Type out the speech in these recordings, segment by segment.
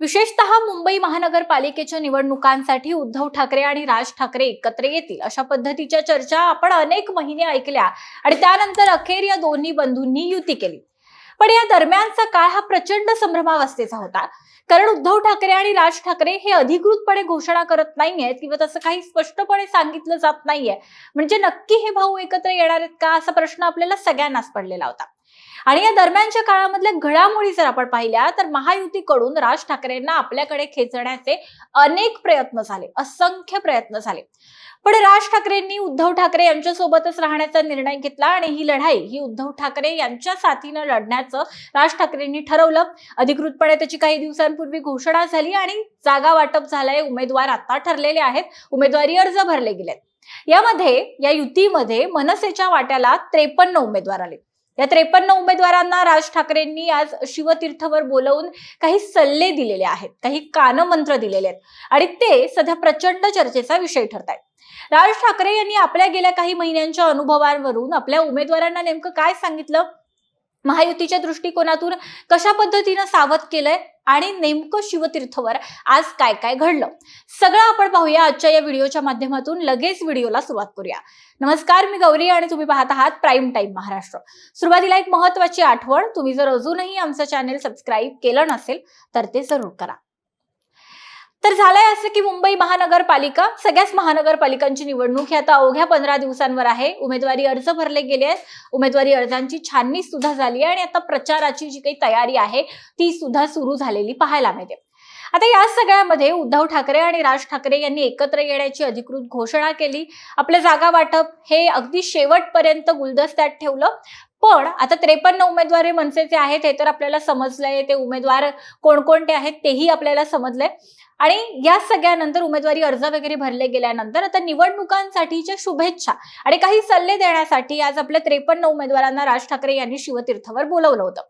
विशेषतः मुंबई महानगरपालिकेच्या निवडणुकांसाठी उद्धव ठाकरे आणि राज ठाकरे एकत्र येतील अशा पद्धतीच्या चर्चा आपण अनेक महिने ऐकल्या आणि त्यानंतर अखेर या दोन्ही बंधूंनी युती केली. पण या दरम्यानचा काळ हा प्रचंड संभ्रमावस्थेचा होता. कारण उद्धव ठाकरे आणि राज ठाकरे हे अधिकृतपणे घोषणा करत नाहीयेत किंवा तसं काही स्पष्टपणे सांगितलं जात नाहीये. म्हणजे नक्की हे भाऊ एकत्र येणार आहेत का असा प्रश्न आपल्याला सगळ्यांनाच पडलेला होता. आणि या दरम्यानच्या काळामधल्या घडामोडी जर आपण पाहिल्या तर महायुतीकडून राज ठाकरेंना आपल्याकडे खेचण्याचे अनेक प्रयत्न झाले असंख्य प्रयत्न झाले. पण राज ठाकरेंनी उद्धव ठाकरे यांच्यासोबतच राहण्याचा निर्णय घेतला आणि ही लढाई ही उद्धव ठाकरे यांच्या साथीनं लढण्याचं राज ठाकरेंनी ठरवलं. अधिकृतपणे त्याची काही दिवसांपूर्वी घोषणा झाली आणि जागा वाटप झालंय उमेदवार आता ठरलेले आहेत उमेदवारी अर्ज भरले गेलेत. यामध्ये या युतीमध्ये मनसेच्या वाट्याला त्रेपन्न उमेदवार आले. या त्रेपन्न उमेदवारांना राज ठाकरेंनी आज शिवतीर्थवर बोलवून काही सल्ले दिलेले आहेत काही कानमंत्र दिलेले आहेत आणि ते सध्या प्रचंड चर्चेचा विषय ठरत आहेत राज ठाकरे यांनी आपल्या गेल्या काही महिन्यांच्या अनुभवांवरून आपल्या उमेदवारांना नेमकं काय सांगितलं? महायुतीच्या दृष्टिकोनातून कशा पद्धतीनं सावध केलंय? आणि नेमकं शिवतीर्थवर आज काय काय घडलं? सगळं आपण पाहूया आजच्या या व्हिडिओच्या माध्यमातून. लगेच व्हिडिओला सुरुवात करूया. नमस्कार मी गौरी आणि तुम्ही पाहत आहात प्राईम टाईम महाराष्ट्र. सुरुवातीला एक महत्वाची आठवण तुम्ही जर अजूनही आमचं चॅनेल सबस्क्राईब केलं नसेल तर ते जरूर करा. तर झालंय असं की मुंबई महानगरपालिका सगळ्याच महानगरपालिकांची निवडणूक ही आता अवघ्या पंधरा दिवसांवर आहे. उमेदवारी अर्ज भरले गेले आहेत. उमेदवारी अर्जांची छाननी सुद्धा झाली आहे आणि आता प्रचाराची जी काही तयारी आहे ती सुद्धा सुरू झालेली पाहायला मिळते. आता या सगळ्यामध्ये उद्धव ठाकरे आणि राज ठाकरे यांनी एकत्र येण्याची अधिकृत घोषणा केली. आपलं जागा वाटप हे अगदी शेवटपर्यंत गुलदस्त्यात ठेवलं. पण आता त्रेपन्न उमेदवार हे मनसेचे आहेत हे तर आपल्याला समजलंय ते उमेदवार कोणकोणते आहेत तेही आपल्याला समजलंय. आणि या सगळ्यानंतर उमेदवारी अर्ज वगैरे भरले गेल्यानंतर आता निवडणुकांसाठीच्या शुभेच्छा आणि काही सल्ले देण्यासाठी आज आपल्या त्रेपन्न उमेदवारांना राज ठाकरे यांनी शिवतीर्थवर बोलवलं होतं.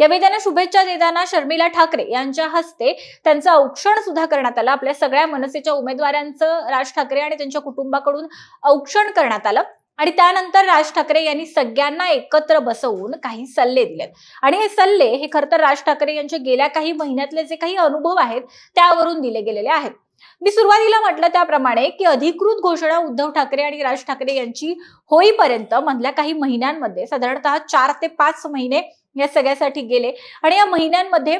यावेळी त्यांना शुभेच्छा देताना शर्मिला ठाकरे यांच्या हस्ते त्यांचं औक्षण सुद्धा करण्यात आलं. आपल्या सगळ्या मनसेच्या उमेदवारांचं राज ठाकरे आणि त्यांच्या कुटुंबाकडून औक्षण करण्यात आलं. आणि त्यानंतर राज ठाकरे यांनी सगळ्यांना एकत्र बसवून काही सल्ले दिलेत. आणि हे सल्ले हे खरं तर राज ठाकरे यांचे गेल्या काही महिन्यातले जे काही अनुभव आहेत त्यावरून दिले गेलेले आहेत. मी सुरुवातीला म्हटलं त्याप्रमाणे की अधिकृत घोषणा उद्धव ठाकरे आणि राज ठाकरे यांची होईपर्यंत मधल्या काही महिन्यांमध्ये साधारणतः चार ते पाच महिने या सगळ्यासाठी गेले. आणि या महिन्यांमध्ये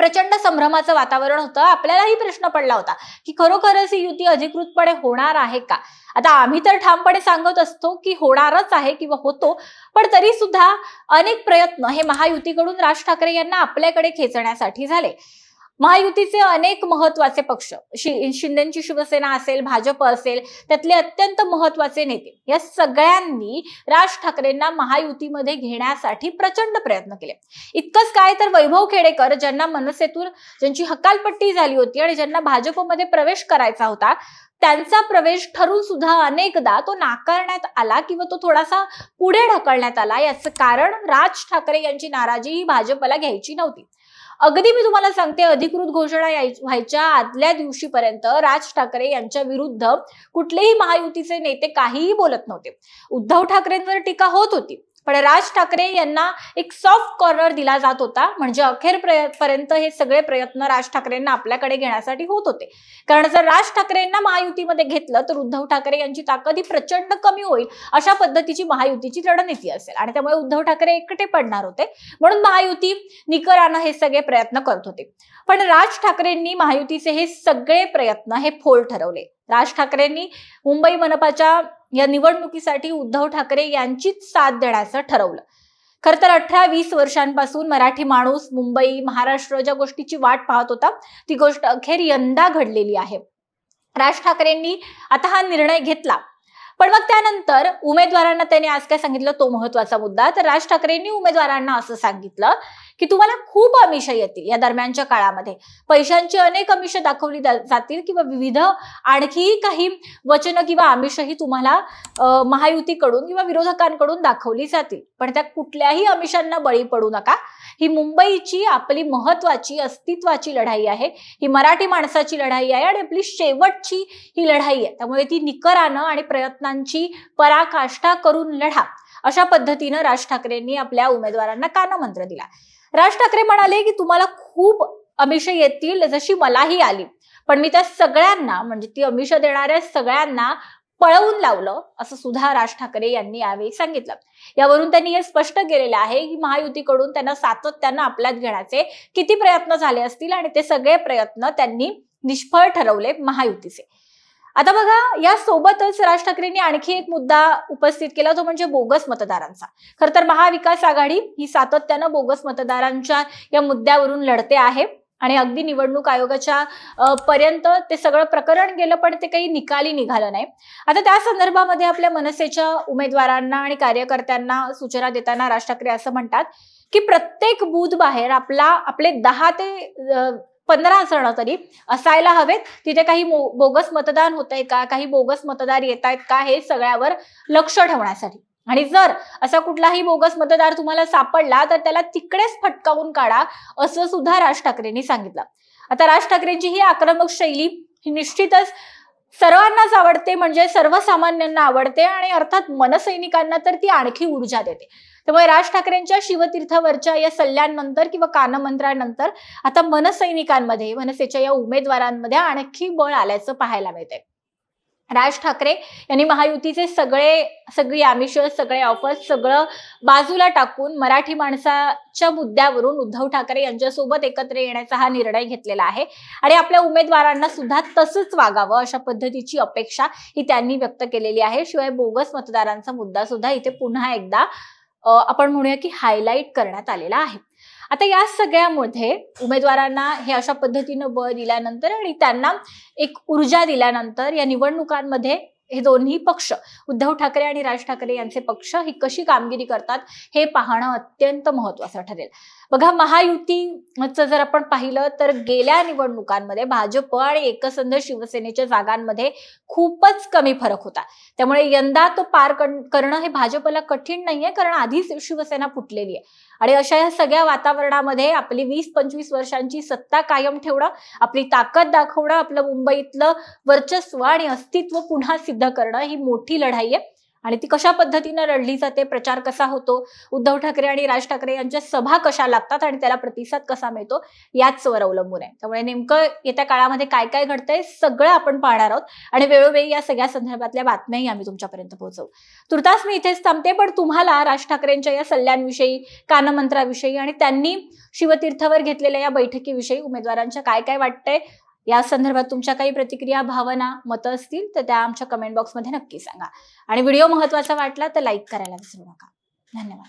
प्रचंड संभ्रमाचं वातावरण होतं. आपल्यालाही प्रश्न पडला होता की खरोखरच ही युती अधिकृतपणे होणार आहे का? आता आम्ही तर ठामपणे सांगत असतो की होणारच आहे किंवा होतो पण तरी सुद्धा अनेक प्रयत्न हे महायुतीकडून राज ठाकरे यांना आपल्याकडे खेचण्यासाठी झाले. महायुतीचे अनेक महत्त्वाचे पक्ष शिंदेची शिवसेना असेल भाजप असेल त्यातले अत्यंत महत्त्वाचे नेते या सगळ्यांनी राज ठाकरेंना महायुतीमध्ये घेण्यासाठी प्रचंड प्रयत्न केले. इतकंच काय तर वैभव खेडेकर ज्यांना मनसेतून ज्यांची हकालपट्टी झाली होती आणि ज्यांना भाजपमध्ये प्रवेश करायचा होता त्यांचा प्रवेश ठरून सुद्धा अनेकदा तो नाकारण्यात आला किंवा तो थोडासा पुढे ढकलण्यात आला याचं कारण राज ठाकरे यांची नाराजी ही भाजपला घ्यायची नव्हती. अगदी मी तुम्हाला सांगते अधिकृत घोषणा व्हायच्या आदल्या दिवशीपर्यंत राज ठाकरे यांच्या विरुद्ध कुठलेही महायुतीचे नेते काहीही बोलत नव्हते. उद्धव ठाकरेंवर टीका होत होती. पण राज ठाकरे यांना एक सॉफ्ट कॉर्नर दिला जात होता. म्हणजे अखेर पर्यंत हे सगळे प्रयत्न राज ठाकरेंना आपल्याकडे घेण्यासाठी होत होते. कारण जर राज ठाकरेंना महायुतीमध्ये घेतलं तर उद्धव ठाकरे यांची ताकद ही प्रचंड कमी होईल अशा पद्धतीची महायुतीची रणनीती असेल. आणि त्यामुळे उद्धव ठाकरे एकटे पडणार होते. म्हणून महायुती निकरानं हे सगळे प्रयत्न करत होते. पण राज ठाकरेंनी महायुतीचे हे सगळे प्रयत्न हे फोल ठरवले. राज ठाकरेंनी मुंबई मनपाच्या या निवडणुकीसाठी उद्धव ठाकरे यांचीच साथ देण्याचं ठरवलं. खर तर अठरा वीस वर्षांपासून मराठी माणूस मुंबई महाराष्ट्र ज्या गोष्टीची वाट पाहत होता ती गोष्ट अखेर यंदा घडलेली आहे. राज ठाकरेंनी आता हा निर्णय घेतला. पण मग त्यानंतर उमेदवारांना त्यांनी आज काय सांगितलं? तो महत्त्वाचा मुद्दा. तर राज ठाकरेंनी उमेदवारांना असं सांगितलं की तुम्हाला खूप आमिष येतील या दरम्यानच्या काळामध्ये. पैशांची अनेक आमिष दाखवली जातील किंवा विविध आणखी काही वचनं किंवा आमिषही तुम्हाला महायुतीकडून किंवा विरोधकांकडून दाखवली जातील. पण त्या कुठल्याही आमिषांना बळी पडू नका. ही मुंबईची आपली महत्वाची अस्तित्वाची लढाई आहे. ही मराठी माणसाची लढाई आहे आणि आपली शेवटची ही लढाई आहे. त्यामुळे ती निकरानं आणि प्रयत्नांची पराकाष्ठा करून लढा. अशा पद्धतीनं राज ठाकरेंनी आपल्या उमेदवारांना कानमंत्र दिला. राज ठाकरे म्हणाले की तुम्हाला खूप अमिष येतील जशी मलाही आली. पण मी त्या सगळ्यांना म्हणजे ती अमिष देणाऱ्या सगळ्यांना पळवून लावलं असं सुद्धा राज ठाकरे यांनी यावेळी सांगितलं. यावरून त्यांनी हे स्पष्ट केलेलं आहे की महायुतीकडून त्यांना सातत्यानं आपल्यात घेण्याचे किती प्रयत्न झाले असतील आणि ते सगळे प्रयत्न त्यांनी निष्फळ ठरवले महायुतीचे. आता बघा या सोबतच राज ठाकरेंनी आणखी एक मुद्दा उपस्थित केला तो म्हणजे बोगस मतदारांचा. खर तर महाविकास आघाडी ही सातत्यानं बोगस मतदारांच्या या मुद्द्यावरून लढते आहे आणि अगदी निवडणूक आयोगाच्या पर्यंत ते सगळं प्रकरण गेलं पण ते काही निकाली निघालं नाही. आता त्या संदर्भामध्ये आपल्या मनसेच्या उमेदवारांना आणि कार्यकर्त्यांना सूचना देताना राज ठाकरे असं म्हणतात की प्रत्येक बूथ बाहेर आपला आपले दहा ते पंधरा असणं तरी असायला हवेत. तिथे काही बोगस मतदान होत आहे का? काही बोगस मतदार येत आहेत का? हे सगळ्यावर लक्ष ठेवण्यासाठी. आणि जर असा कुठलाही बोगस मतदार तुम्हाला सापडला तर त्याला तिकडेच फटकावून काढा असं सुद्धा राज ठाकरेंनी सांगितलं. आता राज ठाकरेंची ही आक्रमक शैली ही निश्चितच सर्वांनाच आवडते म्हणजे सर्वसामान्यांना आवडते आणि अर्थात मनसैनिकांना तर ती आणखी ऊर्जा देते. त्यामुळे राज ठाकरेंच्या शिवतीर्थावरच्या या सल्ल्यांनंतर किंवा कानमंत्रानंतर आता मनसैनिकांमध्ये मनसेच्या या उमेदवारांमध्ये आणखी बळ आल्याचं पाहायला मिळतंय. राज ठाकरे यांनी महायुतीचे सगळे सगळी आमिष सगळे ऑफर्स सगळं बाजूला टाकून मराठी माणसाच्या मुद्द्यावरून उद्धव ठाकरे यांच्यासोबत एकत्र येण्याचा हा निर्णय घेतलेला आहे. आणि आपल्या उमेदवारांना सुद्धा तसंच वागावं अशा पद्धतीची अपेक्षा ही त्यांनी व्यक्त केलेली आहे. शिवाय बोगस मतदारांचा मुद्दा सुद्धा इथे पुन्हा एकदा आपण म्हणूया की हायलाईट करण्यात आलेला आहे. आता या सगळ्यामध्ये उमेदवारांना हे अशा पद्धतीनं बळ दिल्यानंतर आणि त्यांना एक ऊर्जा दिल्यानंतर या निवडणुकांमध्ये हे दोन्ही पक्ष उद्धव ठाकरे आणि राज ठाकरे यांचे पक्ष ही कशी कामगिरी करतात हे पाहणं अत्यंत महत्वाचं ठरेल. बघा महायुतीचं जर आपण पाहिलं तर गेल्या निवडणुकांमध्ये भाजप आणि एकसंध शिवसेनेच्या जागांमध्ये खूपच कमी फरक होता. त्यामुळे यंदा तो पार करणं हे भाजपला कठीण नाहीये कारण आधीच शिवसेना फुटलेली आहे. आणि अशा या सगळ्या वातावरणामध्ये आपली वीस पंचवीस वर्षांची सत्ता कायम ठेवणं आपली ताकद दाखवणं आपलं मुंबईतलं वर्चस्व आणि अस्तित्व पुन्हा सिद्ध करणं ही मोठी लढाई आहे. आणि ती कशा पद्धतीनं लढली जाते प्रचार कसा होतो उद्धव ठाकरे आणि राज ठाकरे यांच्या सभा कशा लागतात आणि त्याला प्रतिसाद कसा मिळतो याचवर अवलंबून आहे. त्यामुळे नेमकं येत्या काळामध्ये काय काय घडतंय सगळं आपण पाहणार आहोत. आणि वेळोवेळी या सगळ्या संदर्भातल्या बातम्याही आम्ही तुमच्यापर्यंत पोहोचवू. तुर्तास मी इथेच थांबते पण तुम्हाला राज ठाकरेंच्या या सल्ल्यांविषयी कानमंत्राविषयी आणि त्यांनी शिवतीर्थावर घेतलेल्या या बैठकीविषयी उमेदवारांच्या काय काय वाटतंय या संदर्भात तुमच्या काही प्रतिक्रिया भावना मतं असतील तर त्या आमच्या कमेंट बॉक्समध्ये नक्की सांगा. आणि व्हिडिओ महत्त्वाचा वाटला तर लाईक करायला विसरू नका. धन्यवाद.